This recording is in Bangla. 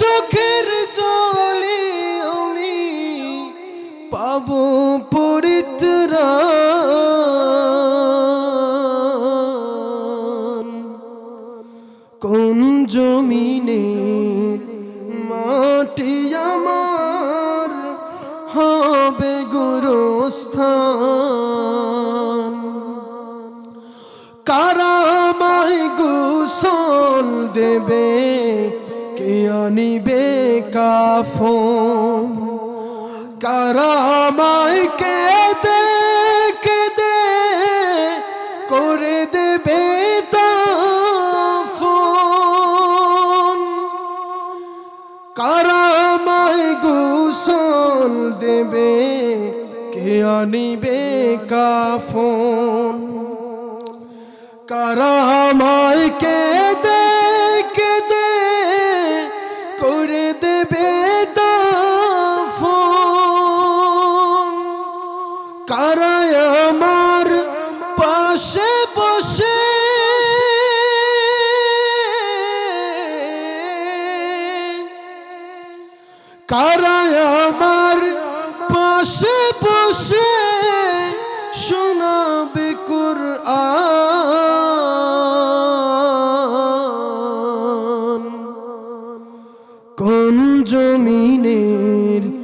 চোখের জলে আমি পাব পরিত্রাণ। কোন জমিনে মাটি আমার হবে গুরুস্থান? কারামায় গুসল দেবে? কে আনিবে কাফন কারামায় কে দে কে দে করে দেবে দাফন কারামায় গুসল দেবে কে আনিবে কাফন কারামায় কে কারায় আমার পাশে বসে। কারায় আমার পাশে বসে শোনাবে কুরআন। কোন জমিনের